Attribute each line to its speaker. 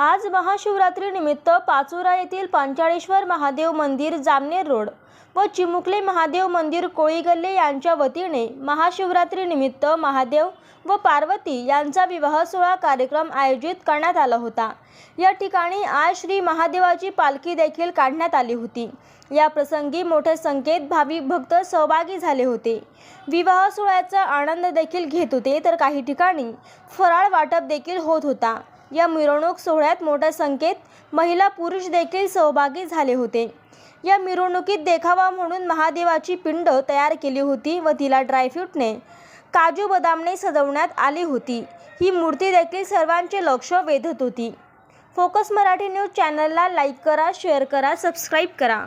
Speaker 1: आज महाशिवरात्रीनिमित्त पाचोरा येथील पांचाळेश्वर महादेव मंदिर जामनेर रोड व चिमुकले महादेव मंदिर कोळीगल्ले यांच्या वतीने महाशिवरात्रीनिमित्त महादेव व पार्वती यांचा विवाह सोहळा कार्यक्रम आयोजित करण्यात आला होता. या ठिकाणी आज श्री महादेवाची पालखी देखील काढण्यात आली होती. या प्रसंगी मोठ्या संख्येत भाविक भक्त सहभागी झाले होते. विवाह सोहळ्याचा आनंद देखील घेत होते तर काही ठिकाणी फराळ वाटप देखील होत होता. या मिरवणूक सोहळ्यात मोठ्या संख्येत महिला पुरुष देखील सहभागी झाले होते. या मिरवणुकीत देखावा म्हणून महादेवाची पिंड तयार केली होती व तिला ड्रायफ्रूटने काजू बदामने सजवण्यात आली होती. ही मूर्ती देखील सर्वांचे लक्ष वेधत होती. फोकस मराठी न्यूज चॅनलला लाईक करा शेअर करा सबस्क्राईब करा.